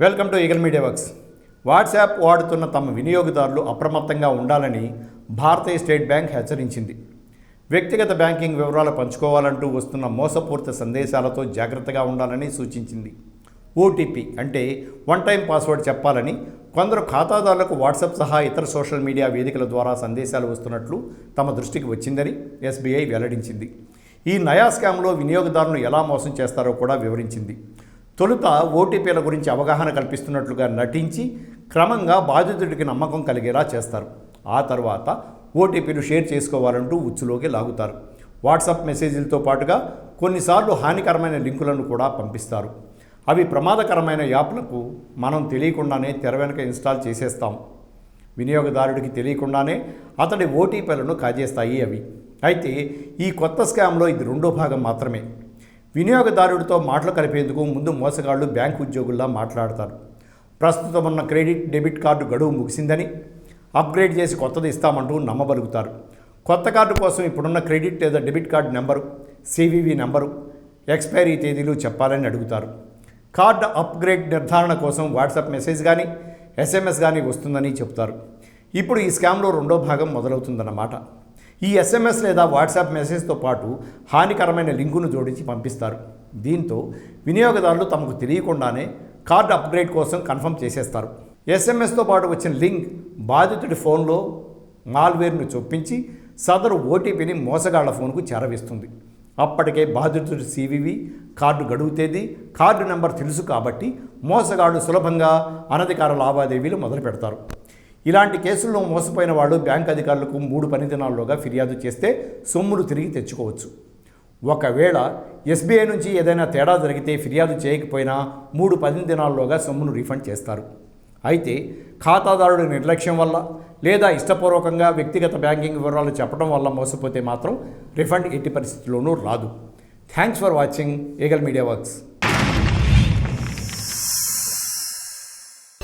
Welcome to eagle media works WhatsApp వాడుతున్న తమ వినియోగదారులు అప్రమత్తంగా ఉండాలని భారతీయ స్టేట్ బ్యాంక్ హెచ్చరించింది. వ్యక్తిగత బ్యాంకింగ్ వివరాలు పంచుకోవాలంటూ వస్తున్న మోసపూరిత సందేశాలతో జాగ్రత్తగా ఉండాలని సూచించింది. ఓటీపీ అంటే వన్ టైం పాస్వర్డ్ చెప్పాలని కొందరు ఖాతాదారులకు వాట్సాప్ సహా ఇతర సోషల్ మీడియా వేదికల ద్వారా సందేశాలు వస్తున్నట్లు తమ దృష్టికి వచ్చిందని ఎస్బీఐ వెల్లడించింది. ఈ నయా స్కామ్లో వినియోగదారులను ఎలా మోసం చేస్తారో కూడా వివరించింది. తొలుత ఓటీపీల గురించి అవగాహన కల్పిస్తున్నట్లుగా నటించి క్రమంగా బాధితుడికి నమ్మకం కలిగేలా చేస్తారు. ఆ తర్వాత ఓటీపీలు షేర్ చేసుకోవాలంటూ ఉచ్చులోకి లాగుతారు. వాట్సాప్ మెసేజీలతో పాటుగా కొన్నిసార్లు హానికరమైన లింకులను కూడా పంపిస్తారు. అవి ప్రమాదకరమైన యాప్లకు మనం తెలియకుండానే తెర వెనుక ఇన్స్టాల్ చేసేస్తాం. వినియోగదారుడికి తెలియకుండానే అతడి ఓటీపీలను కాజేస్తాయి అవి. అయితే ఈ కొత్త స్కామ్లో ఇది రెండో భాగం మాత్రమే. వినియోగదారుడితో మాటలు కలిపేందుకు ముందు మోసగాళ్ళు బ్యాంకు ఉద్యోగుల్లా మాట్లాడతారు. ప్రస్తుతం ఉన్న క్రెడిట్ డెబిట్ కార్డు గడువు ముగిసిందని అప్గ్రేడ్ చేసి కొత్తది ఇస్తామంటూ నమ్మబలుగుతారు. కొత్త కార్డు కోసం ఇప్పుడున్న క్రెడిట్ లేదా debit card number CVV number expiry తేదీలు చెప్పాలని అడుగుతారు. కార్డు అప్గ్రేడ్ నిర్ధారణ కోసం వాట్సాప్ మెసేజ్ కానీ ఎస్ఎంఎస్ కానీ వస్తుందని చెప్తారు. ఇప్పుడు ఈ స్కామ్లో రెండో భాగం మొదలవుతుందన్నమాట. ఈ ఎస్ఎంఎస్ లేదా వాట్సాప్ మెసేజ్తో పాటు హానికరమైన లింకును జోడించి పంపిస్తారు. దీంతో వినియోగదారులు తమకు తెలియకుండానే కార్డు అప్గ్రేడ్ కోసం కన్ఫర్మ్ చేసేస్తారు. ఎస్ఎంఎస్తో పాటు వచ్చిన లింక్ బాధితుడి ఫోన్లో మాల్వేర్ను చొప్పించి సదరు ఓటీపీని మోసగాళ్ళ ఫోన్కు చేరవేస్తుంది. అప్పటికే బాధితుడి సివివి కార్డు గడువు తేదీ కార్డు నెంబర్ తెలుసు కాబట్టి మోసగాళ్ళు సులభంగా అనధికార లావాదేవీలు మొదలు పెడతారు ఇలాంటి కేసుల్లో మోసపోయిన వాళ్ళు బ్యాంక్ అధికారులకు మూడు పని దినాల్లోగా ఫిర్యాదు చేస్తే సొమ్ములు తిరిగి తెచ్చుకోవచ్చు. ఒకవేళ ఎస్బీఐ నుంచి ఏదైనా తేడా జరిగితే ఫిర్యాదు చేయకపోయినా మూడు పది దినాల్లోగా సొమ్మును రీఫండ్ చేస్తారు. అయితే ఖాతాదారుడి నిర్లక్ష్యం వల్ల లేదా ఇష్టపూర్వకంగా వ్యక్తిగత బ్యాంకింగ్ వివరాలు చెప్పడం వల్ల మోసపోతే మాత్రం రిఫండ్ ఎట్టి పరిస్థితుల్లోనూ రాదు. Thanks for watching. Eagle media works.